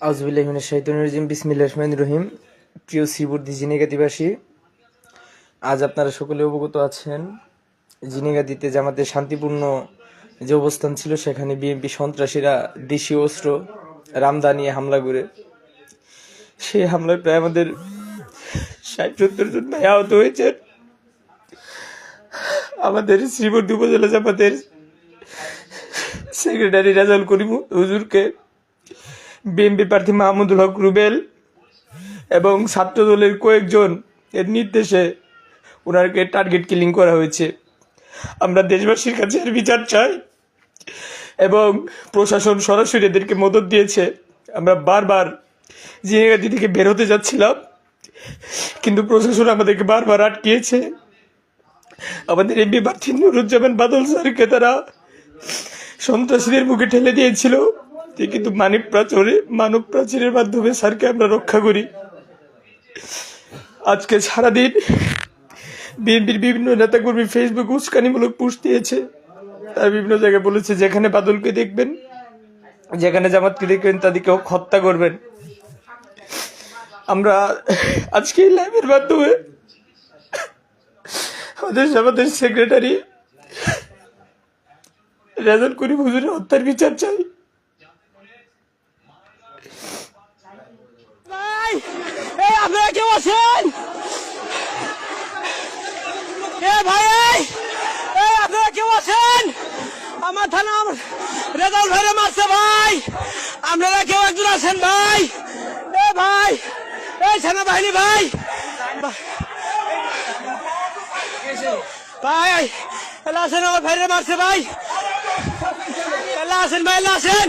আউজবিল্লাহিমিনের শাহিদুল রাজিম বিসমিল্লাহ রহমান রহিম প্রিয় শ্রীবর্ধী জিনেগাতিবাসী আজ আপনারা সকলে অবগত আছেন জিনেগাতিতে জামাতের শান্তিপূর্ণ যে অবস্থান ছিল, সেখানে বিএনপি সন্ত্রাসীরা দেশীয় অস্ত্র রামদা হামলা করে। সেই হামলায় প্রায় আমাদের ষাট সত্তর জন ভাই আহত হয়েছেন। আমাদের শ্রীবর্ধী উপজেলা জামাতের সেক্রেটারি রাজাল করিম হুজুরকে বিএনপি প্রার্থী মাহমুদুল হক রুবেল এবং ছাত্র দলের কয়েকজন এর নির্দেশে ওনাকে টার্গেট কিলিং করা হয়েছে। আমরা দেশবাসীর কাছে এর বিচার চাই এবং প্রশাসন সরাসরি এদেরকে মদত দিয়েছে। আমরা বারবার জিনেগাতি থেকে বের হতে যাচ্ছিলাম, কিন্তু প্রশাসন আমাদেরকে বারবার আটকিয়েছে। আমাদের এমপি প্রার্থী নুরুজ্জামান বাদল স্যারকে তারা সন্ত্রাসীদের মুখে ঠেলে দিয়েছিল। কিন্তু মানব প্রাচীরে, মানব প্রাচীরের মাধ্যমে স্যারকে আমরা রক্ষা করি। আজকে সারাদিন বিএনপির বিভিন্ন নেতাকর্মী ফেসবুক উস্কানিমূলক পোস্ট দিয়েছে। তারা বিভিন্ন জায়গায় বলেছে, যেখানে বাদলকে দেখবেন, যেখানে জামাতকে দেখবেন, তাদেরকে হত্যা করবেন। আমরা আজকে এই লাইভের মাধ্যমে আমাদের আমাদের সেক্রেটারি রেজাল করিম হুজুরের হত্যার বিচার চাই ভাই এই আছেন এ ভাই, এই আপনারা কেউ আছেন? আমার থানা রেজাল ভাইরে মারছে ভাই। আপনারা কেউ একজন আছেন ভাই? এ ভাই, এই সেনাবাহিনী ভাই। ভাই এলা আছেন আমার ভাইরে মারছে ভাই। এলা আছেন ভাই এলা আছেন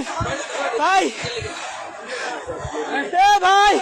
ভাই, এ ভাই।